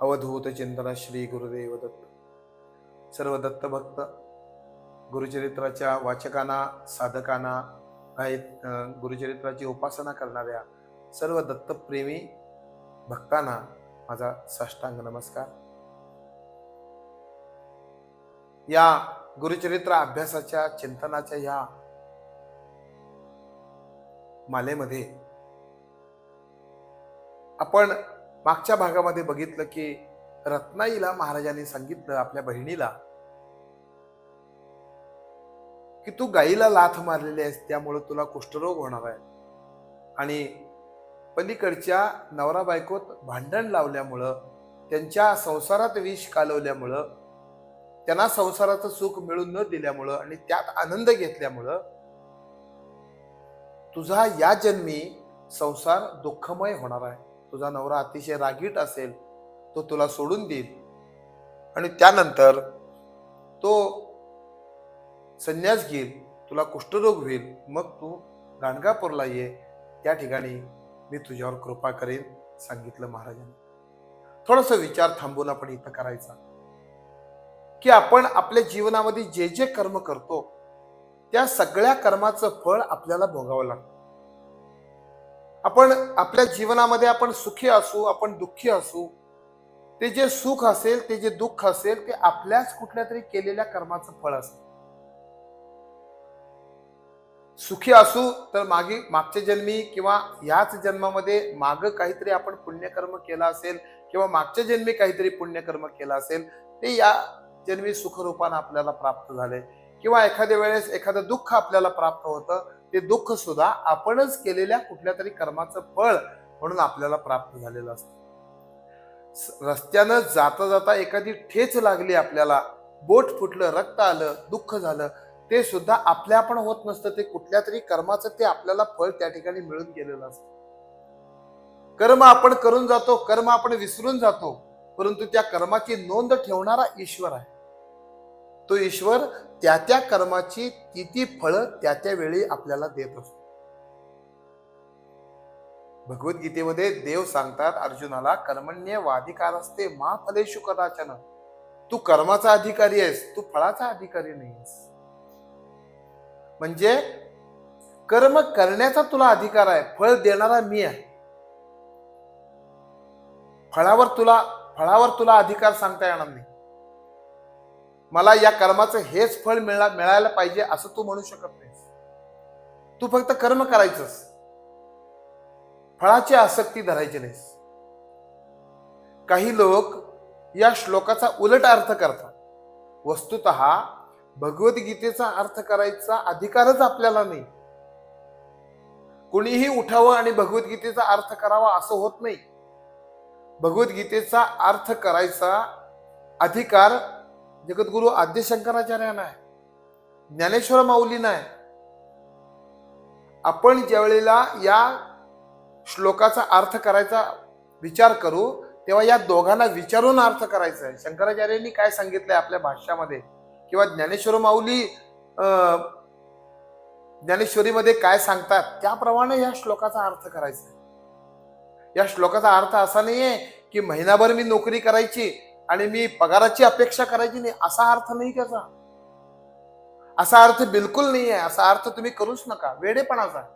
अवधूत चिंतन श्री गुरुदेव दत्त. सर्व दत्त भक्त गुरुचरित्राच्या वाचकांना साधकांना आहेत गुरुचरित्राची उपासना करणाऱ्या सर्व दत्तप्रेमी भक्तांना माझा साष्टांग नमस्कार. या गुरुचरित्र अभ्यासाच्या चिंतनाच्या या मालेमध्ये आपण मागच्या भागामध्ये बघितलं की रत्नाईला महाराजांनी सांगितलं आपल्या बहिणीला की तू गाईला लाथ मारलेली आहेस त्यामुळे तुला कुष्ठरोग होणार आहे. आणि पलीकडच्या नवरा बायकोत भांडण लावल्यामुळं त्यांच्या संसारात विष कालवल्यामुळं त्यांना संसाराचं सुख मिळून न दिल्यामुळं आणि त्यात आनंद घेतल्यामुळं तुझा या जन्मी संसार दुःखमय होणार आहे. तुझा नवरा अतिशय रागीट असेल तो तुला सोडून देईल. आणि त्यानंतर तो संन्यास घेईल तुला कुष्ठरोग होईल मग तू गाणगापूरला ये. त्या ठिकाणी मी तुझ्यावर कृपा करेन सांगितलं महाराजांनी. थोडासा विचार थांबून आपण इथं करायचा. की आपण आपल्या जीवनामध्ये जे जे कर्म करतो त्या सगळ्या कर्माचं फळ आपल्याला भोगावं लागतं. आपण आपल्या जीवनामध्ये आपण सुखी असू आपण दुःखी असू ते जे सुख असेल ते जे दुःख असेल ते आपल्याच कुठल्या तरी केलेल्या कर्माचं फळ असतं. सुखी असू तर मागे मागच्या जन्मी किंवा याच जन्मामध्ये माग काहीतरी आपण पुण्यकर्म केला असेल किंवा मागच्या जन्मी काहीतरी पुण्यकर्म केला असेल ते या जन्मी सुखरूपानं आपल्याला प्राप्त झाले किंवा एखाद्या वेळेस एखादं दुःख आपल्याला प्राप्त होतं ते दुःख सुद्धा आपणच केलेल्या कुठल्या तरी कर्माचं फळ म्हणून आपल्याला प्राप्त झालेलं असतं. रस्त्यानं जाता जाता एखादी ठेच लागली आपल्याला बोट फुटलं रक्त आलं दुःख झालं ते सुद्धा आपल्या पण होत नसतं. ते कुठल्या तरी कर्माचं ते आपल्याला फळ त्या ठिकाणी मिळून गेलेलं असतं. कर्म आपण करून जातो कर्म आपण विसरून जातो परंतु त्या कर्माची नोंद ठेवणारा ईश्वर आहे. तो ईश्वर त्या त्या कर्माची ती ती फळं त्या त्या वेळी आपल्याला देत असतो. भगवद्गीतेमध्ये देव सांगतात अर्जुनाला कर्मण्य वाधिकार असते मा फलेशु कदाचन. तू कर्माचा अधिकारी आहेस तू फळाचा अधिकारी नाहीस म्हणजे कर्म करण्याचा तुला अधिकार आहे फळ देणारा मी आहे. फळावर तुला फळावर तुला अधिकार सांगता येणार नाही. मला या कर्माचं हेच फळ मिळा मिळायला पाहिजे असं तू म्हणू शकत नाहीस. तू फक्त कर्म करायचंस. फळाची आसक्ती धरायची नाहीस. काही लोक या श्लोकाचा उलट अर्थ करतात. वस्तुत भगवद्गीतेचा अर्थ करायचा अधिकारच आपल्याला नाही. कोणीही उठावं आणि भगवद्गीतेचा अर्थ करावा असं होत नाही. भगवद्गीतेचा अर्थ करायचा अधिकार जगद्गुरु आद्य शंकराचार्यांना आहे ज्ञानेश्वर माऊलींना आहे आपण ज्यावेळेला या श्लोकाचा अर्थ करायचा विचार करू तेव्हा या दोघांना विचारून अर्थ करायचा आहे. शंकराचार्यांनी काय सांगितलंय आपल्या भाष्यामध्ये? किंवा ज्ञानेश्वर माऊली ज्ञानेश्वरीमध्ये काय सांगतात? त्याप्रमाणे या श्लोकाचा अर्थ करायचा या श्लोकाचा अर्थ असा नाहीये की महिनाभर मी नोकरी करायची आणि मी पगाराची अपेक्षा करायची नाही असा अर्थ नाही त्याचा. असा अर्थ बिलकुल नाही आहे. असा अर्थ तुम्ही करूच नका. वेडेपणाचा आहे.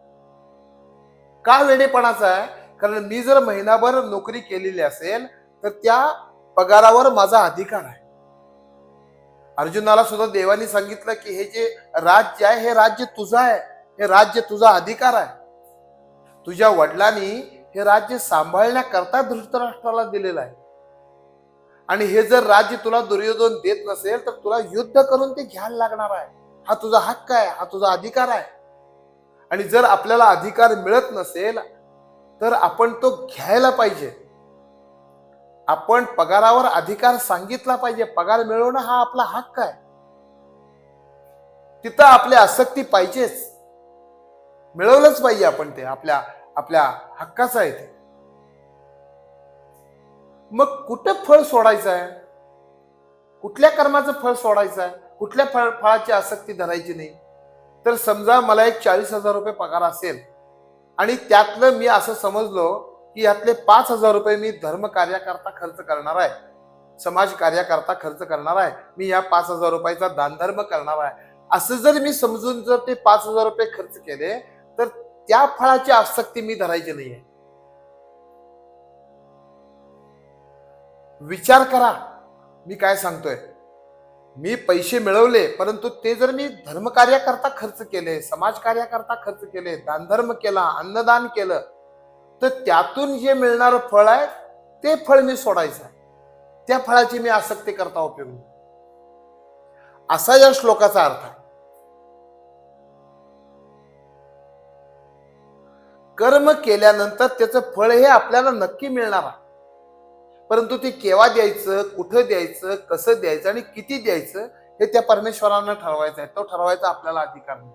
का वेडेपणाचा आहे? कारण मी जर महिनाभर नोकरी केलेली असेल तर त्या पगारावर माझा अधिकार आहे. अर्जुनाला सुद्धा देवानी सांगितलं की हे जे राज्य आहे हे राज्य तुझं आहे. हे राज्य तुझा अधिकार आहे. तुझ्या वडिलांनी हे राज्य सांभाळण्याकरता धृतराष्ट्राला दिलेलं आहे. आणि हे जर राज्य तुला दुर्योधन देत नसेल तर तुला युद्ध करून ते घ्यायला लागणार आहे. हा तुझा हक्क आहे हा तुझा अधिकार आहे. आणि जर आपल्याला अधिकार मिळत नसेल तर आपण तो घ्यायला पाहिजे. आपण पगारावर अधिकार सांगितला पाहिजे. पगार मिळवणं हा आपला हक्क आहे. तिथं आपली आसक्ती पाहिजेच. मिळवलंच पाहिजे आपण ते. आपल्या आपल्या हक्काचं आहे ते. मग कुठं फळ सोडायचं आहे कुठल्या कर्माचं फळ सोडायचं आहे कुठल्या फळ फळाची आसक्ती धरायची नाही? तर समजा मला एक चाळीस हजार रुपये पगार असेल आणि त्यातलं मी असं समजलो की यातले पाच हजार रुपये मी धर्म कार्याकरता खर्च करणार आहे समाज कार्याकरता खर्च करणार आहे मी या पाच हजार रुपयाचा दानधर्म करणार आहे. असं जर मी समजून जर ते पाच हजार रुपये खर्च केले तर त्या फळाची आसक्ती मी धरायची नाही आहे विचार करा. मी काय सांगतोय? मी पैसे मिळवले परंतु ते जर मी धर्मकार्याकरता खर्च केले समाजकार्याकरता खर्च केले दानधर्म केला अन्नदान केलं तर त्यातून जे मिळणारं फळ आहे ते फळ मी सोडायचं. त्या फळाची मी आसक्ती करता उपयोग असा या श्लोकाचा अर्थ आहे. कर्म केल्यानंतर त्याचं फळ हे आपल्याला नक्की मिळणार आहे. परंतु ते केव्हा द्यायचं कुठं द्यायचं कसं द्यायचं आणि किती द्यायचं हे त्या परमेश्वरानं ठरवायचं आहे. तो ठरवायचा आपल्याला अधिकार नाही.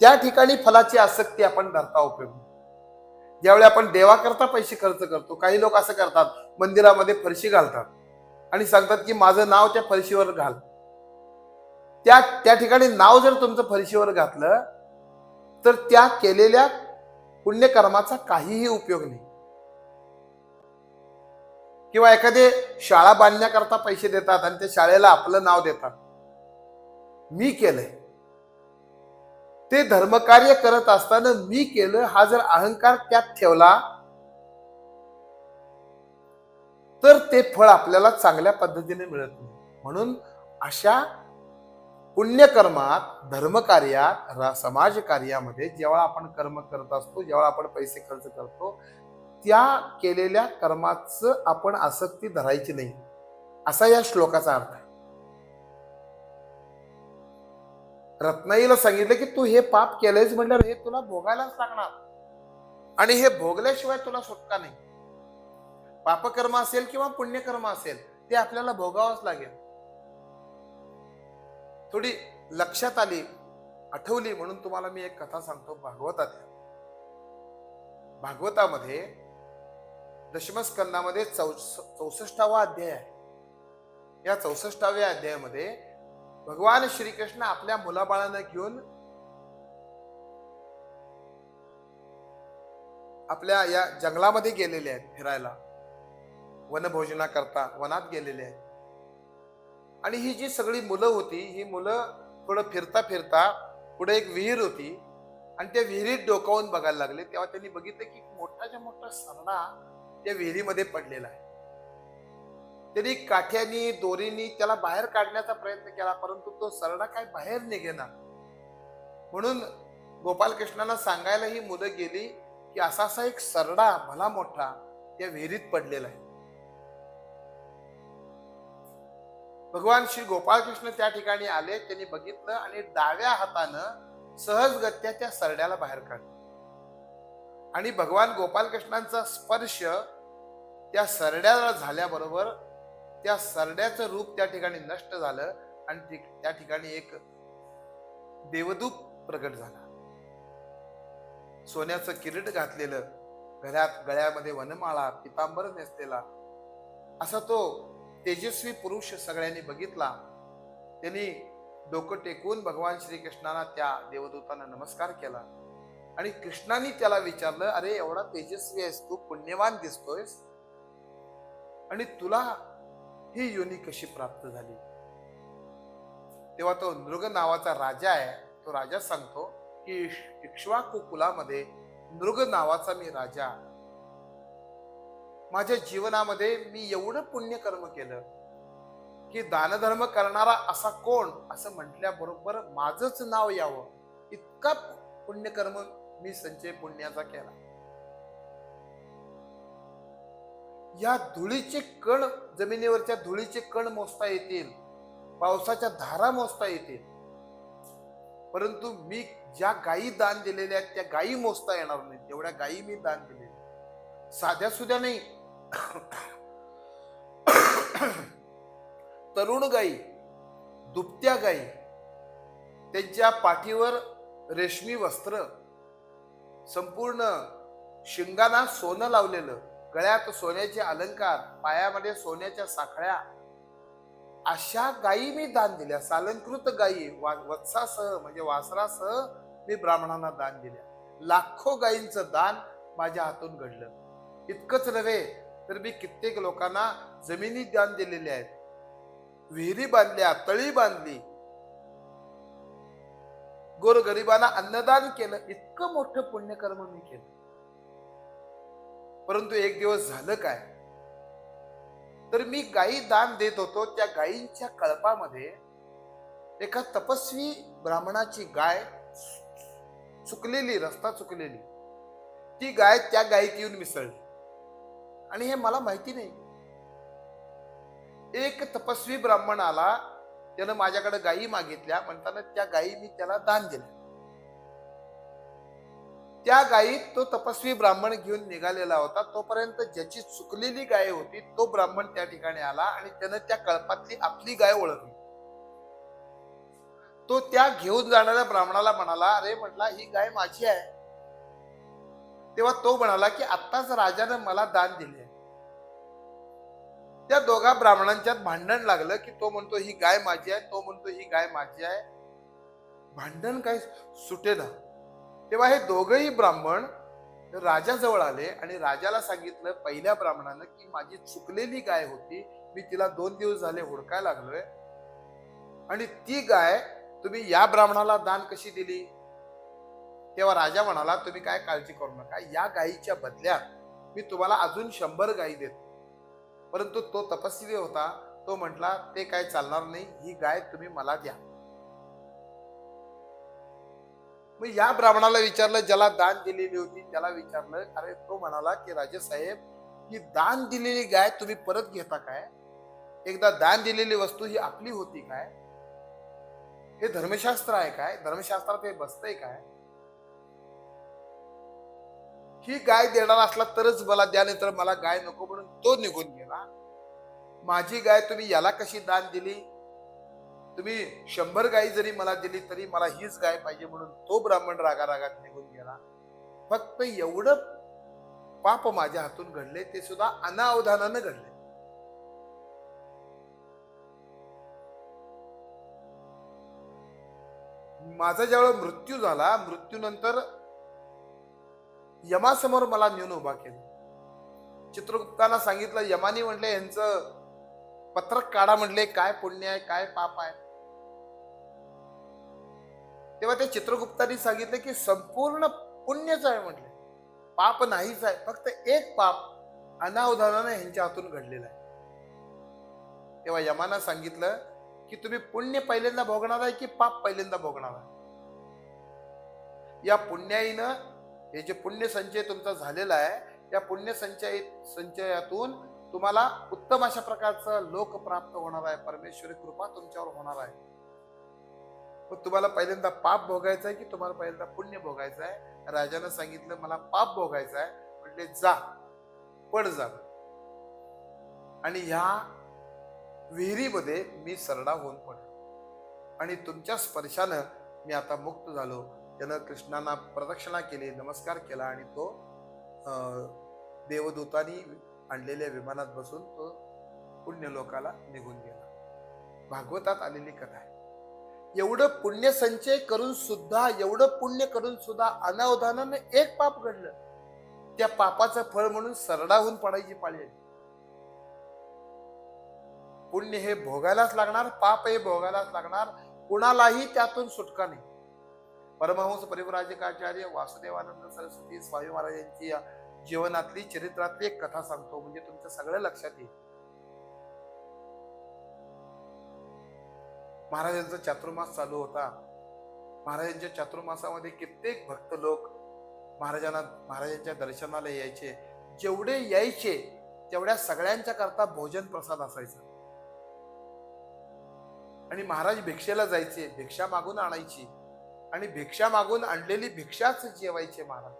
त्या ठिकाणी फलाची आसक्ती आपण धरता उपयोग ज्यावेळी आपण देवाकरता पैसे खर्च करतो काही लोक असं करतात मंदिरामध्ये फरशी घालतात आणि सांगतात की माझं नाव त्या फरशीवर घाल. त्या त्या ठिकाणी नाव जर तुमचं फरशीवर घातलं तर त्या केलेल्या पुण्यकर्माचा काहीही उपयोग नाही. किंवा एखादे शाळा बांधण्याकरता पैसे देतात आणि त्या शाळेला आपलं नाव देतात. मी केलंय. ते धर्मकार्य करत असताना मी केलं हा जर अहंकार त्यात ठेवला तर ते फळ आपल्याला चांगल्या पद्धतीने मिळत नाही. म्हणून अशा पुण्यकर्मात धर्मकार्यात समाज समाजकार्यामध्ये जेव्हा आपण कर्म करत असतो जेव्हा आपण पैसे खर्च करतो त्या केलेल्या कर्माचं आपण आसक्ती धरायची नाही. असा या श्लोकाचा अर्थ आहे. रत्नाईला सांगितलं की तू हे पाप केलंयच म्हटल्यावर हे तुला भोगायलाच लागणार. आणि हे भोगल्याशिवाय तुला सुटका नाही. पापकर्म असेल किंवा पुण्यकर्म असेल ते आपल्याला भोगावंच लागेल. थोडी लक्षात आली आठवली म्हणून तुम्हाला मी एक कथा सांगतो भागवतात. भागवतामध्ये दशमस्कंदामध्ये चौस चौसष्टावा अध्याय आहे. या चौसष्टाव्या अध्यायामध्ये भगवान श्रीकृष्ण आपल्या मुलाबाळांना घेऊन आपल्या या जंगलामध्ये गेलेले आहेत फिरायला. वनभोजना करता वनात गेलेले आहेत. आणि ही जी सगळी मुलं होती ही मुलं थोडं फिरता फिरता पुढे एक विहीर होती. आणि त्या विहिरीत डोकावून बघायला लागले. तेव्हा त्यांनी बघितलं की मोठाच्या मोठा सरडा त्या विहिरीमध्ये पडलेला आहे. त्यांनी काठ्यानी दोरीनी त्याला बाहेर काढण्याचा प्रयत्न केला परंतु तो सरडा काय बाहेर निघेना. म्हणून गोपालकृष्णाला सांगायला ही मुलं गेली की असा असा एक सरडा भला मोठा त्या विहिरीत पडलेला आहे. भगवान श्री गोपाळकृष्ण त्या ठिकाणी आले त्यांनी बघितलं आणि डाव्या हातानं सहजगत्या त्या सरड्याला बाहेर काढलं. आणि भगवान गोपालकृष्णांचा स्पर्श त्या सरड्याला झाल्याबरोबर त्या सरड्याचं रूप त्या ठिकाणी नष्ट झालं आणि ती- त्या ठिकाणी एक देवदूत प्रगट झाला. सोन्याचं किरीट घातलेलं गळ्यात गळ्यामध्ये वनमाळा पितांबर नेसलेला असा तो तेजस्वी पुरुष सगळ्यांनी बघितला. त्यांनी डोकं टेकून भगवान श्रीकृष्णाला त्या देवदूतांना नमस्कार केला. आणि कृष्णाने त्याला विचारलं अरे एवढा तेजस्वी आहेस तू पुण्यवान दिसतोयस. आणि तुला ही योनी कशी प्राप्त झाली? तेव्हा तो नृग नावाचा राजा आहे. तो राजा सांगतो की इक्ष्वाकू कुलामध्ये नृग नावाचा मी राजा. माझ्या जीवनामध्ये मी एवढं पुण्यकर्म केलं की दानधर्म करणारा असा कोण? असं म्हटल्याबरोबर माझंच नाव यावं. इतका पुण्यकर्म मी संचय पुण्याचा केला. या धुळीचे कण जमिनीवरच्या धुळीचे कण मोजता येतील. पावसाच्या धारा मोजता येतील. परंतु मी ज्या गायी दान दिलेल्या आहेत त्या गायी मोजता येणार नाहीत. तेवढ्या गायी मी दान दिलेल्या साध्या सुद्या नाही. तरुण गायी दुपत्या गायी त्यांच्या पाठीवर रेशमी वस्त्र संपूर्ण शिंगाना सोनं लावलेलं गळ्यात सोन्याचे अलंकार पायामध्ये सोन्याच्या साखळ्या. अशा गायी मी दान दिल्या सालंकृत गायी वा- वत्सासह म्हणजे वासरासह मी ब्राह्मणांना दान दिल्या. लाखो गायींचं दान माझ्या हातून घडलं. इतकंच नव्हे तर मी कित्येक लोकांना जमिनी दान दिलेले आहेत. विहिरी बांधल्या तळी बांधली गोरगरिबांना अन्नदान केलं इतकं मोठं पुण्यकर्म मी केलं. परंतु एक दिवस झालं काय? तर मी गायी दान देत होतो त्या गायींच्या कळपामध्ये एका तपस्वी ब्राह्मणाची गाय चुकलेली रस्ता चुकलेली. ती गाय त्या गायीत येऊन मिसळली. आणि हे मला माहिती नाही. एक तपस्वी ब्राह्मण आला त्यानं माझ्याकडे गायी मागितल्या म्हणताना त्या गायी मी त्याला दान दिल्या त्या गायीत तो तपस्वी ब्राह्मण घेऊन निघालेला होता. तोपर्यंत ज्याची चुकलेली गाय होती तो ब्राह्मण त्या ठिकाणी आला आणि त्यानं त्या कळपातली आपली गाय ओळखली. तो त्या घेऊन जाणाऱ्या ब्राह्मणाला म्हणाला अरे म्हटला ही गाय माझी आहे. तेव्हा तो म्हणाला की आत्ताच राजानं मला दान दिले. त्या दोघा ब्राह्मणांच्यात भांडण लागलं की तो म्हणतो ही गाय माझी आहे. तो म्हणतो ही गाय माझी आहे. भांडण काय सुटेना. तेव्हा हे दोघही ब्राह्मण राजाजवळ आले आणि राजाला सांगितलं पहिल्या ब्राह्मणानं की माझी चुकलेली गाय होती. मी तिला दोन दिवस झाले हुडकायला लागलोय. आणि ती गाय तुम्ही या ब्राह्मणाला दान कशी दिली? तेव्हा राजा म्हणाला तुम्ही काय काळजी करू नका. या गायीच्या बदल्यात मी तुम्हाला अजून शंभर गायी देतो. परंतु तो तपस्वी होता. तो म्हटला ते काय चालणार नाही ही गाय तुम्ही मला द्या. मग या ब्राह्मणाला विचारलं ज्याला दान दिलेली होती त्याला विचारलं अरे तो म्हणाला की राजेसाहेब ही दान दिलेली गाय तुम्ही परत घेता काय? एकदा दान दिलेली वस्तू ही आपली होती काय? हे धर्मशास्त्र आहे काय? धर्मशास्त्रात हे बसतंय काय? ही गाय देणार असला तरच मला द्या नाही तर मला गाय नको म्हणून तो निघून गेला. माझी गाय तुम्ही याला कशी दान दिली? तुम्ही शंभर गायी जरी मला दिली तरी मला हीच गाय पाहिजे म्हणून तो ब्राह्मण रागा रागात निघून गेला. फक्त एवढं पाप माझ्या हातून घडले ते सुद्धा अनावधानानं घडले. माझा ज्यावेळेला मृत्यू झाला मृत्यूनंतर यमासमोर मला नेऊन उभा केलं. चित्रगुप्ताला सांगितलं यमानी म्हटले यांचं पत्रक काढा म्हटले काय पुण्य आहे काय पाप आहे. तेव्हा त्या चित्रगुप्तानी सांगितलं की संपूर्ण पुण्यच आहे म्हटले पाप नाहीच आहे फक्त एक पाप अनावधानाने ह्यांच्या हातून घडलेलं आहे. तेव्हा यमानं सांगितलं की तुम्ही पुण्य पहिल्यांदा भोगणार आहे की पाप पहिल्यांदा भोगणार आहे? या पुण्याईनं हे जे पुण्य संचय तुमचा झालेला आहे त्या पुण्यसंचय संचयातून तुम्हाला उत्तम अशा प्रकारचं लोक प्राप्त होणार आहे. परमेश्वरी कृपा तुमच्यावर होणार आहे. मग तुम्हाला पहिल्यांदा पाप भोगायचं आहे की तुम्हाला पहिल्यांदा पुण्य भोगायचं आहे? राजानं सांगितलं मला पाप भोगायचं आहे. म्हटले जा पड जा. आणि ह्या विहिरीमध्ये मी सरडा होऊन पडलो. आणि तुमच्या स्पर्शानं मी आता मुक्त झालो. त्यानं कृष्णांना प्रदक्षिणा केली नमस्कार केला आणि तो देवदूतानी देवदूतांनी आणलेल्या विमानात बसून तो पुण्य लोकाला निघून गेला. भागवतात आलेली कथा आहे. एवढं पुण्य संचय करून सुद्धा एवढं पुण्य करून सुद्धा अनावधानानं एक पाप घडलं. त्या पापाचं फळ म्हणून सरडाहून पडायची पाळी आली. पुण्य हे भोगायलाच लागणार पाप हे भोगायलाच लागणार. कुणालाही त्यातून सुटका नाही. परमहंस परिवराजकाचार्य वासुदेवानंद सरस्वती स्वामी महाराजांची या जीवनातली चरित्रातली एक कथा सांगतो. म्हणजे तुमच्या सगळ्या लक्षात येईल. महाराजांचा चातुर्मास चालू होता. महाराजांच्या चातुर्मासामध्ये कित्येक भक्त लोक महाराजांना महाराजांच्या दर्शनाला यायचे. जेवढे यायचे तेवढ्या सगळ्यांच्या करता भोजन प्रसाद असायचा. आणि महाराज भिक्षेला जायचे भिक्षा मागून आणायची. आणि भिक्षा मागून आणलेली भिक्षाच जेवायचे महाराज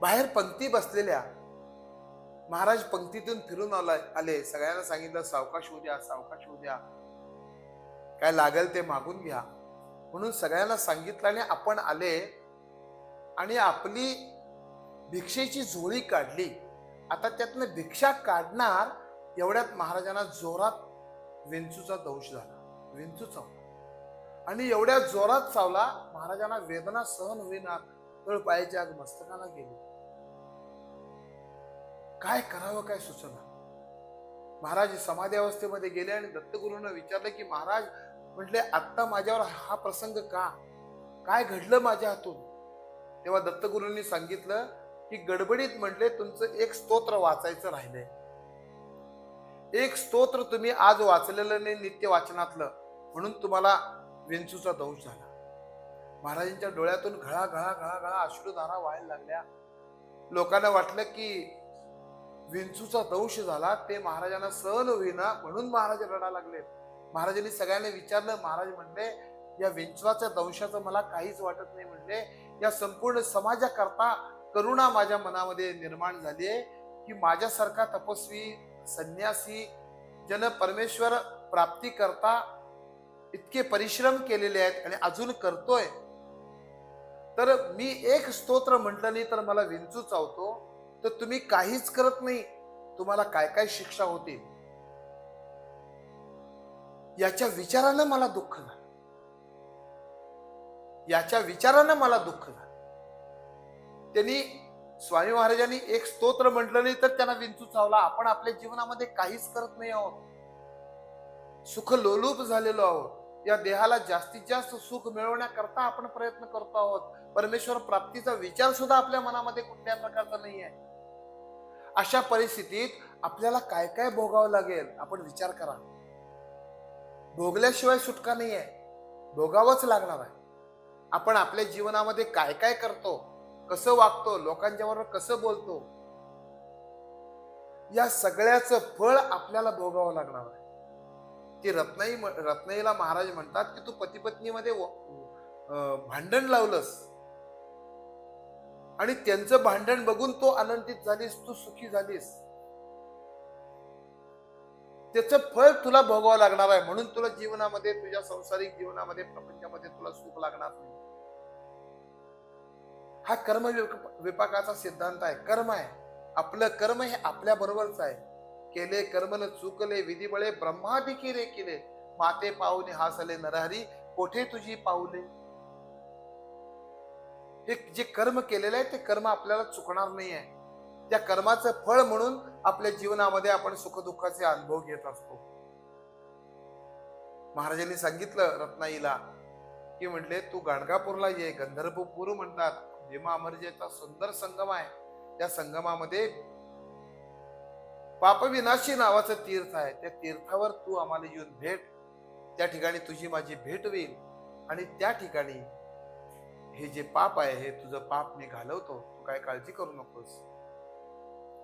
बाहेर पंक्ती बसलेल्या महाराज पंक्तीतून फिरून आला आले. सगळ्यांना सांगितलं सावकाश होऊ द्या सावकाश होऊ द्या. काय लागेल ते मागून घ्या. म्हणून सगळ्यांना सांगितलं आणि आपण आले आणि आपली भिक्षेची झोळी काढली. आता त्यातनं भिक्षा काढणार एवढ्यात महाराजांना जोरात विंचूचा दंश झाला. विंचूचा आणि एवढ्या जोरात चावला महाराजांना वेदना सहन होईना तळ पायाची आग मस्तकाला गेली. काय करावं काय सुचना? महाराज समाधी अवस्थेमध्ये गेले आणि दत्तगुरूंना विचारलं की महाराज म्हटले आत्ता माझ्यावर हा प्रसंग का? काय घडलं माझ्या हातून? तेव्हा दत्तगुरूंनी सांगितलं की गडबडीत म्हटले तुमचं एक स्तोत्र वाचायचं राहिलंय. एक स्तोत्र तुम्ही आज वाचलेलं नाही नित्य वाचनातलं. म्हणून तुम्हाला विंचूचा दंश झाला. महाराजांच्या डोळ्यातून घळा घळा घळा घळा अश्रुधारा व्हायला लागल्या. लोकांना वाटलं की विंचूचा दंश झाला ते महाराजांना सहन होईना म्हणून महाराज रडा लागले. महाराजांनी सगळ्यांना विचारलं महाराज म्हणले या विंचवाच्या दंशाचं मला काहीच वाटत नाही म्हणले. या संपूर्ण समाजाकरता करुणा माझ्या मनामध्ये निर्माण झाली आहे की माझ्यासारखा तपस्वी संन्यासी जन परमेश्वर प्राप्ती करता इतके परिश्रम केलेले आहेत आणि अजून करतोय. तर मी एक स्तोत्र म्हटलं नाही तर मला विंचू चावतो. तर तुम्ही काहीच करत नाही तुम्हाला काय काय शिक्षा होते? याच्या विचारानं मला दुःख झालं. याच्या विचारानं मला दुःख झालं. त्यांनी स्वामी महाराजांनी एक स्तोत्र म्हटलं नाही तर त्यांना विंचू चावला. आपण आपल्या जीवनामध्ये काहीच करत नाही आहोत. सुख लोलूप झालेलो आहोत. या देहाला जास्तीत जास्त सुख मिळवण्याकरता आपण प्रयत्न करतो आहोत. परमेश्वर प्राप्तीचा विचार सुद्धा आपल्या मनामध्ये कुठल्या प्रकारचा नाही आहे. अशा परिस्थितीत आपल्याला काय काय भोगावं लागेल आपण विचार करा. भोगल्याशिवाय सुटका नाही आहे. भोगावंच लागणार आहे. आपण आपल्या जीवनामध्ये काय काय करतो कसं वागतो लोकांच्या बरोबर कसं बोलतो या सगळ्याचं फळ आपल्याला भोगावं लागणार आहे. की रत्नाई रत्नाईला महाराज म्हणतात की तू पती पत्नीमध्ये भांडण लावलंस. आणि त्यांचं भांडण बघून तो आनंदित झालीस तू सुखी झालीस. त्याचं फळ तुला भोगावं लागणार आहे. म्हणून तुला जीवनामध्ये तुझ्या संसारिक जीवनामध्ये प्रपंचामध्ये तुला सुख लागणार नाही. हा कर्म विपाकाचा सिद्धांत आहे. कर्म आहे. आपलं कर्म हे आपल्या बरोबरच आहे. केले कर्म न चुकले विधी बळे ब्रह्मादिकी रे केले. माते पाहुणे हासले नरहरी कोठे तुझी पाऊले हे जे कर्म केलेलं आहे ते कर्म आपल्याला चुकणार नाही आहे त्या कर्माचं फळ म्हणून आपल्या जीवनामध्ये आपण सुखदुःखाचे अनुभव घेत असतो. महाराजांनी सांगितलं रत्नाईला की म्हटले तू गाणगापूरला ये गंधर्वपूर म्हणतात. भीमा अमरजेचा सुंदर संगम आहे त्या संगमामध्ये पापविनाशी नावाचं तीर्थ आहे. त्या तीर्थावर तू आम्हाला येऊन भेट. त्या ठिकाणी तुझी माझी भेट होईल. आणि त्या ठिकाणी हे जे पाप आहे हे तुझं पाप मी घालवतो. तू काय काळजी करू नकोस.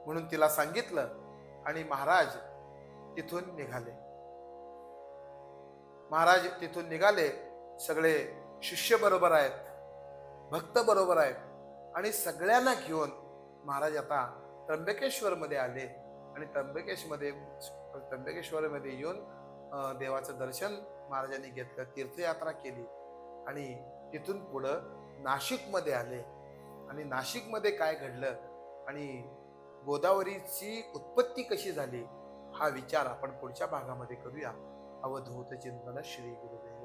म्हणून तिला सांगितलं आणि महाराज तिथून निघाले. महाराज तिथून निघाले. सगळे शिष्य बरोबर आहेत. भक्त बरोबर आहेत. आणि सगळ्यांना घेऊन महाराज आता त्र्यंबकेश्वरमध्ये आले. आणि त्र्यंबकेशमध्ये त्र्यंबकेश्वरमध्ये येऊन देवाचं दर्शन महाराजांनी घेतलं तीर्थयात्रा केली. आणि तिथून पुढं नाशिकमध्ये आले. आणि नाशिकमध्ये काय घडलं? आणि गोदावरीची उत्पत्ती कशी झाली? हा विचार आपण पुढच्या भागामध्ये करूया. अवधूत चिंतन श्री गुरुदेव.